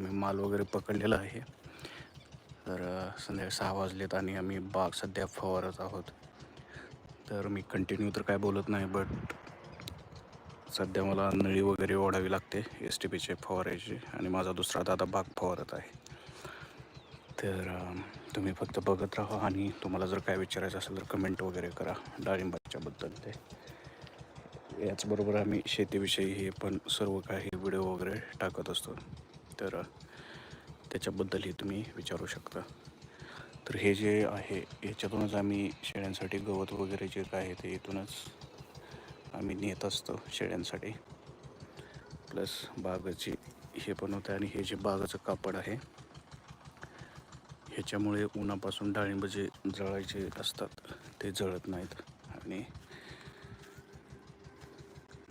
आम्ही माल वगैरे पकडलेला आहे. तर संध्याकाळी सहा वाजलेत आणि आम्ही बाग सध्या फवारत आहोत. तर मी कंटिन्यू तर काय बोलत नाही बट सध्या मला नळी वगैरे ओढावी लागते एस टी पीचे फवारायचे आणि माझा दुसरा दादा बाग फवारत आहे. तर तुम्ही फक्त बघत राहा आणि तुम्हाला जर काय विचारायचं असेल तर कमेंट वगैरे करा डाळिंबाच्याबद्दल ते. याचबरोबर आम्ही शेतीविषयी हे पण सर्व काही व्हिडिओ वगैरे टाकत असतो. तर त्याच्याबद्दलही तुम्ही विचारू शकता. तर हे जे आहे याच्यातूनच आम्ही शेळ्यांसाठी गवत वगैरे जे काय आहे ते इथूनच आम्ही नेत असतो शेळ्यांसाठी. प्लस बागाची हे पण होतं आणि हे जे बागाचं कापड आहे ह्याच्यामुळे उन्हापासून डाळिंब जे जळायचे असतात ते जळत नाहीत. आणि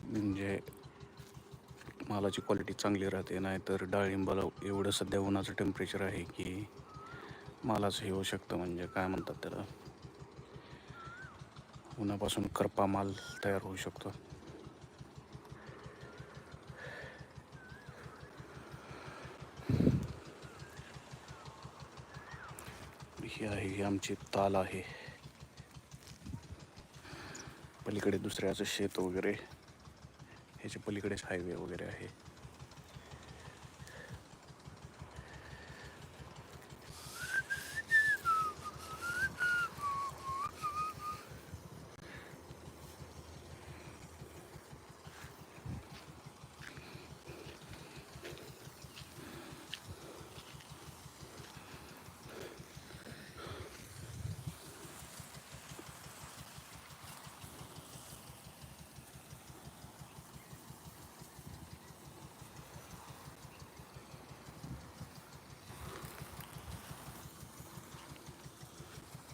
म्हणजे मालाची क्वालिटी चांगली राहते नाहीतर डाळिंबाला एवढं सध्या उन्हाचं टेम्परेचर आहे की मालाचं हे होऊ शकतं म्हणजे काय म्हणतात त्याला? उन्हापासून करपा माल तयार होऊ शकतो. ही आहे ही आमची ताल आहे. पलीकडे दुसऱ्याचं शेत वगैरे. ह्याच्या पलीकडेच हायवे वगैरे आहे